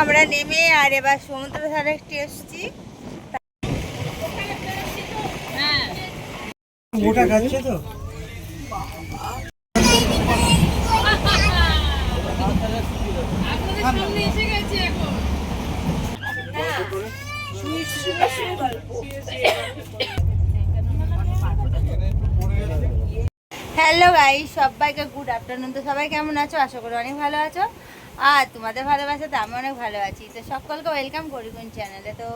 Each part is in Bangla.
আমরা নেমে আর এবার সমুদ্র ধারে একটু এসছি। মোটা খাচ্ছে তো? হ্যালো গাই সবাইকে গুড আফটারনুন তো সবাই কেমন আছো? আশা করি অনেক ভালো আছো। আর তোমাদের ভালোবাসা তো আমি অনেক ভালো আছি। তো সকলকে ওয়েলকাম করি কোন চ্যানেলে তো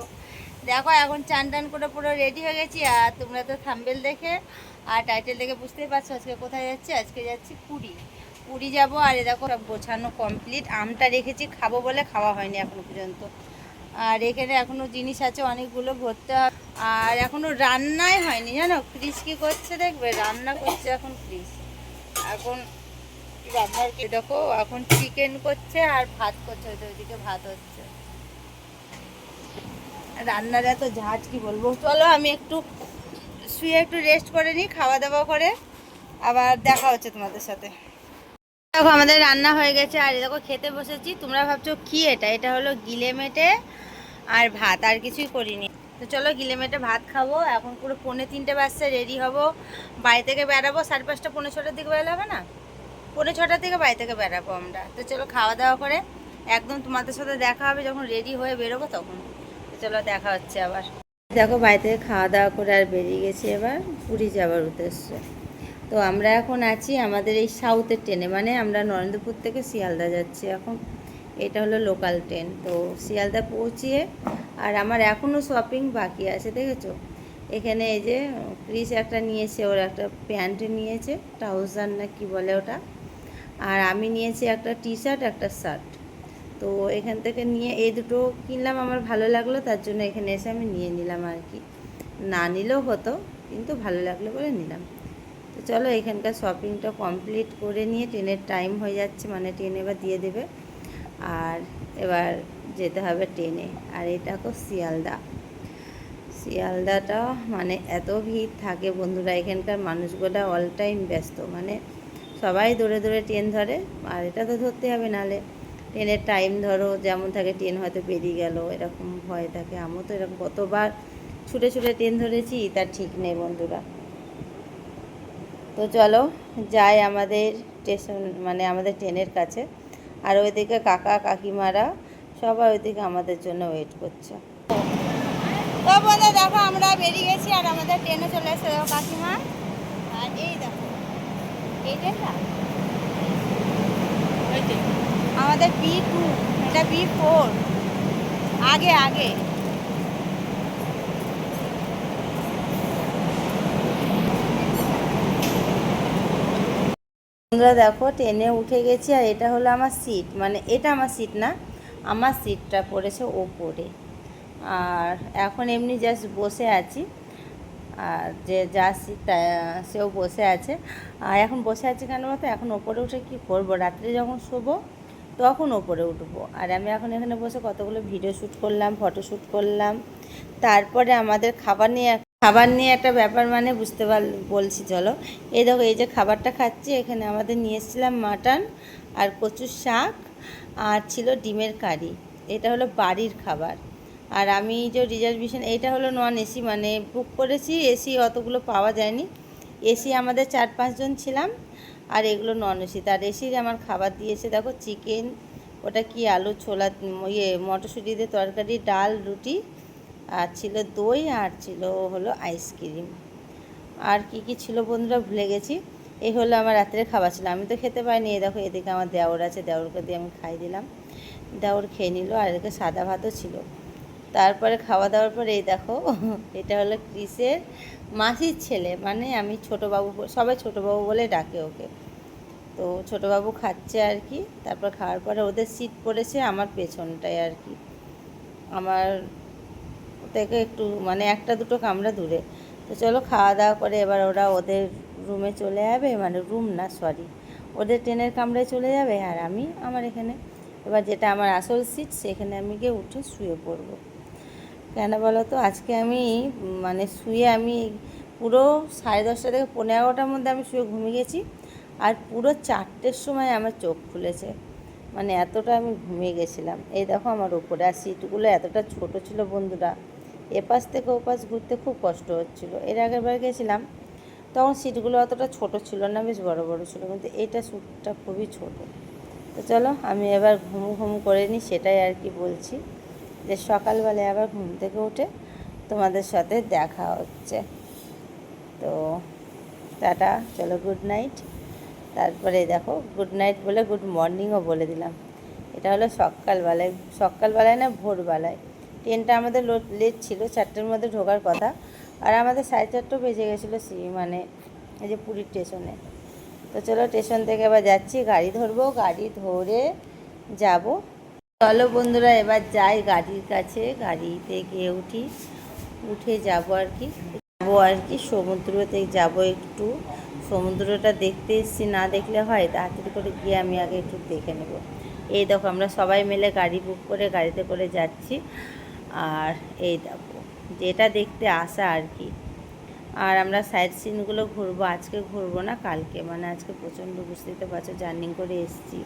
দেখো, এখন চান টান করে পুরো রেডি হয়ে গেছি, আর তোমরা তো থাম্বেল দেখে আর টাইটেল দেখে বুঝতেই পারছ আজকে কোথায় যাচ্ছি। আজকে যাচ্ছি পুরী। পুরী যাব, আর এ দেখো, সব গোছানো কমপ্লিট আমটা রেখেছি, খাব বলে খাওয়া হয়নি এখনও পর্যন্ত। আর এখানে এখনও জিনিস আছে, অনেকগুলো ভরতে হবে। আর এখনও রান্নাই হয়নি, জানো? ক্রিস কি করছে দেখবে? রান্না করছে এখন ক্রিস এখন রান্নার দেখো, এখন চিকেন করছে আর ভাত করছে, ওই তো ওইদিকে ভাত হচ্ছে। রান্নার এত ঝাঁজ, কি বলব? চলো, আমি একটু শুয়ে একটু রেস্ট করে নিই খাওয়া দাওয়া করে আবার দেখা হচ্ছে তোমাদের সাথে। দেখো, আমাদের রান্না হয়ে গেছে, আর দেখো, খেতে বসেছি। তোমরা ভাবছ, কি এটা? এটা হলো গিলে মেটে আর ভাত, আর কিছুই করিনি। তো চলো, গিলে মেটে ভাত খাব। এখন পুরো পৌনে তিনটে বাজছে রেডি হব। বাড়ি থেকে বেরাবো সাড়ে পাঁচটা, পৌনে ছটার দিকে বেরোবে না? পৌনে ছটা থেকে বাড়ি থেকে বেরাবো আমরা। তো চলো খাওয়া দাওয়া করে একদম তোমাদের সাথে দেখা হবে, যখন রেডি হয়ে বেরোবো তখন। তো চলো দেখা হচ্ছে আবার। দেখো বাড়ি থেকে খাওয়া দাওয়া করে আর বেরিয়ে গেছি এবার পুরী যাওয়ার উদ্দেশ্যে। তো আমরা এখন আছি আমাদের এই সাউথের ট্রেনে মানে আমরা নরেন্দ্রপুর থেকে শিয়ালদা যাচ্ছি এখন। এটা হলো লোকাল ট্রেন তো শিয়ালদা পৌঁছিয়ে আর আমার এখনও শপিং বাকি আছে, দেখেছ? এখানে এই যে ক্রিস একটা নিয়েছে, ওর একটা প্যান্ট নিয়েছে ট্রাউজার না কি বলে ওটা? আর আমি নিয়েছি একটা টি শার্ট একটা শার্ট তো এখান থেকে নিয়ে এই দুটো কিনলাম, আমার ভালো লাগল, তার জন্য এখানে এসে আমি নিয়ে নিলাম আর কি। না নিলেও হতো, কিন্তু ভালো লাগল বলে নিলাম। তো চলো, এখানকার শপিংটা কমপ্লিট করে নিয়ে ট্রেনের টাইম হয়ে যাচ্ছে মানে ট্রেন এবার দিয়ে দেবে। আর এবার যেতে হবে ট্রেনে, আর এটা তো শিয়ালদা। শিয়ালদাটা মানে এত ভিড় থাকে বন্ধুরা, এখানকার মানুষগুলো অল টাইম ব্যস্ত মানে সবাই দৌড়ে দৌড়ে ট্রেন ধরে, আর এটা তো ধরতে হবে নাহলে। ট্রেনের টাইম ধরো, যেমন থাকে ট্রেন হয়তো বেরিয়ে গেল, এরকম ভয় থাকে। আমিও তো এরকম কতবার ছুটে ছুটে ট্রেন ধরেছি, তার ঠিক নেই বন্ধুরা। তো চলো, যাই আমাদের স্টেশন মানে আমাদের ট্রেনের কাছে। আর ওইদিকে কাকা, কাকিমারা সবাই ওইদিকে আমাদের জন্য ওয়েট করছে। তো বন্ধু দেখো আমরা বেরিয়ে গেছি আর আমাদের ট্রেনে চলে এসে কাকিমা। আর এই দেখো। আমাদের বি টু এটা বি ফোর আগে আগে। বন্ধুরা দেখো ট্রেনে উঠে গেছি আর এটা হলো আমার সিট মানে এটা আমার সিট না, আমার সিটটা পড়েছে ওপরে। আর এখন এমনি জাস্ট বসে আছি। যে যা সিটটা সেও বসে আছে। আর এখন বসে আছে কেন বলতো? এখন ওপরে উঠে কি করব? রাত্রে যখন শোবো, তখন ওপরে উঠবো। আর আমি এখন এখানে বসে কতগুলো ভিডিও শ্যুট করলাম ফটো শ্যুট করলাম। তারপরে আমাদের খাবার নিয়ে খাবার নিয়ে একটা ব্যাপার মানে বুঝতে পার, বলছি, চলো। এই দেখো, এই যে খাবারটা খাচ্ছি, এখানে আমাদের নিয়ে এসেছিলাম মাটন আর কচুর শাক আর ছিল ডিমের কারি। এটা হলো বাড়ির খাবার। আর আমি যে রিজার্ভেশন এইটা হলো নন এসি মানে বুক করেছি এসি অতগুলো পাওয়া যায়নি। এসি আমাদের চার পাঁচজন ছিলাম, আর এগুলো নন এসি তার এসির আমার খাবার দিয়েছে, দেখো চিকেন ওটা কি আলু ছোলা ইয়ে মটরশুঁটি দিয়ে তরকারি, ডাল, রুটি, আর ছিল দই, আর ছিল হলো আইসক্রিম আর কি কি ছিল বন্ধুরা ভুলে গেছি। এই হলো আমার রাত্রে খাবার ছিল। আমি তো খেতে পাইনি এই দেখো এদিকে আমার দেওর আছে, দেওরকে দিয়ে আমি খাই দিলাম। দেওর খেয়ে নিল, আর এদিকে সাদা ভাতও ছিল। তারপরে খাওয়া দাওয়ার পরে এই দেখো, এটা হলো ক্রিসের মাসির ছেলে। মানে আমি ছোটোবাবু সবাই ছোটোবাবু বলে ডাকে ওকে। তো ছোটোবাবু খাচ্ছে আর কি, তারপর খাওয়ার পরে ওদের সিট পড়েছে আমার পেছনটায় আর কি। আমার থেকে একটু মানে একটা দুটো কামরা দূরে। তো চলো খাওয়া দাওয়া করে এবার ওরা ওদের রুমে চলে যাবে মানে রুম না সরি ওদের ট্রেনের কামরায় চলে যাবে আর আমি আমার এখানে। এবার যেটা আমার আসল সিট সেখানে আমি গিয়ে উঠে শুয়ে পড়ব। কেন বলো তো? আজকে আমি মানে শুয়ে আমি পুরো সাড়ে দশটা থেকে পনেরো এগারোটার মধ্যে আমি শুয়ে ঘুমিয়ে গেছি আর পুরো চারটের সময় আমার চোখ খুলেছে। মানে এতটা আমি ঘুমিয়ে গেছিলাম। এই দেখো আমার উপরে, আর সিটগুলো এতটা ছোট ছিল বন্ধুরা। এপাশ থেকে ওপাশ ঘুরতে খুব কষ্ট হচ্ছিল। এর আগের বার গেছিলাম, তখন সিটগুলো অতটা ছোট ছিল না, বেশ বড় বড় ছিল, কিন্তু এটা স্যুটটা খুবই ছোট। তো চলো, আমি এবার ঘুম ঘুম করে নিই, সেটাই আর কি বলছি। যে সকালবেলায় আবার ঘুম থেকে উঠে তোমাদের সাথে দেখা হচ্ছে। তো টাটা, চলো গুড নাইট তারপরে দেখো গুড নাইট বলে গুড মর্নিংও বলে দিলাম। এটা হলো সকালবেলায় সকালবেলায় না ভোরবেলায়। ট্রেনটা আমাদের লেট ছিল, চারটের মধ্যে ঢোকার কথা। আর আমাদের সাড়ে চারটেও বেজে গেছিল সি মানে এই যে পুরীর স্টেশনে। তো চলো স্টেশন থেকে এবার যাচ্ছি, গাড়ি ধরবো, গাড়ি ধরে যাব। চলো বন্ধুরা, এবার যাই গাড়ির কাছে। গাড়িতে গিয়ে উঠি, উঠে যাব আর কি। যাব আর কি, সমুদ্রতে যাব একটু। সমুদ্রটা দেখতে এসেছি, না দেখলে হয়, তাড়াতাড়ি করে গিয়ে আমি আগে একটু দেখে নেব। এই দেখো, আমরা সবাই মিলে গাড়ি বুক করে গাড়িতে করে যাচ্ছি। আর এই দেখো, যেটা দেখতে আসা আর কি। আর আমরা সাইড সিনগুলো ঘুরবো, আজকে ঘুরবো না, কালকে। মানে আজকে প্রচণ্ড বুঝতেই তো পারছ জার্নি করে এসেছি।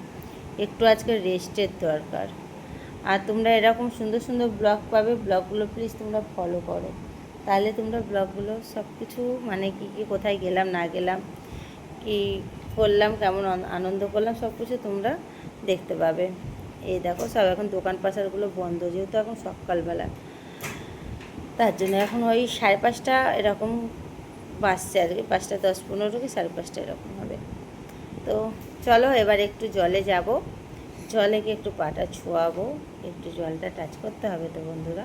একটু আজকে রেস্টের দরকার। আর তোমরা এরকম সুন্দর সুন্দর ব্লগ পাবে ব্লগগুলো প্লিজ তোমরা ফলো করো। তাহলে তোমরা ব্লগগুলো সব কিছু মানে কি কি কোথায় গেলাম, না গেলাম, কি করলাম, কেমন আনন্দ করলাম সব কিছু তোমরা দেখতে পাবে। এই দেখো, সব এখন দোকান পাশারগুলো বন্ধ, যেহেতু এখন সকালবেলা। তার জন্য এখন ওই সাড়ে পাঁচটা এরকম বাসছে আর কি পাঁচটা দশ পনেরো কি সাড়ে পাঁচটা এরকম হবে। তো চলো এবার একটু জলে যাব। জলে গিয়ে একটু পাটা ছোঁয়াবো, একটু জলটা টাচ করতে হবে তো বন্ধুরা।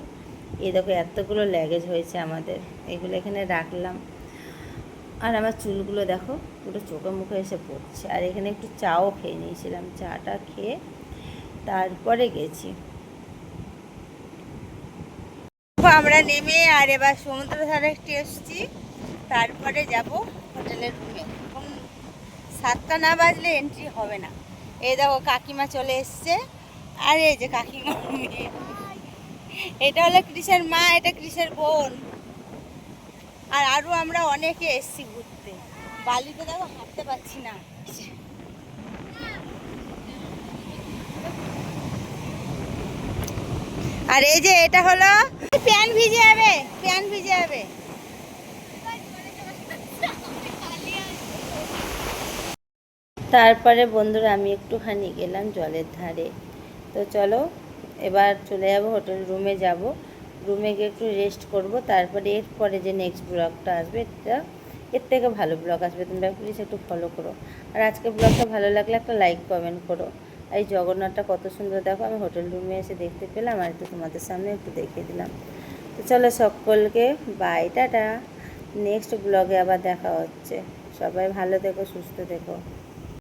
এই দেখো এতগুলো ল্যাগেজ হয়েছে আমাদের, এগুলো এখানে রাখলাম। আর আমার চুলগুলো দেখো, পুরো চোখে মুখে এসে পড়ছে। আর এখানে একটু চাও খেয়ে নিয়েছিলাম, চাটা খেয়ে তারপরে গেছি। আমরা নেমে আর এবার সমুদ্র ধারে একটু এসেছি, তারপরে যাব হোটেলের রুমে সাতটা না বাজলে এন্ট্রি হবে না। এই দেখো কাকিমা চলে এসছে। আর এই যে কাকিমা। এটা হলো কৃষের মা, এটা কৃষের বোন। আর আরও আমরা অনেকে এসছি ঘুরতে। বালিতে দেখো হাঁটতে পারছি না। আর এই যে এটা হলো প্যান ভিজে যাবে, প্যান ভিজে যাবে। তারপরে বন্ধুরা আমি একটুখানি গেলাম জলের ধারে। তো চলো, এবার চলে যাব হোটেল রুমে যাব। রুমে গিয়ে একটু রেস্ট করব, তারপরে এরপরে যে নেক্সট ব্লগটা আসবে, এটা এর থেকে ভালো ব্লগ আসবে। তোমরা প্লিজ একটু ফলো করো। আর আজকে ব্লগটা ভালো লাগলে একটা লাইক কমেন্ট করো। এই জগন্নাথটা কত সুন্দর, দেখো আমি হোটেল রুমে এসে দেখতে পেলাম আর একটু তোমাদের সামনে একটু দেখিয়ে দিলাম। তো চলো সকলকে বাই টাটা। নেক্সট ব্লগে আবার দেখা হচ্ছে। সবাই ভালো থেকো, সুস্থ থেকো।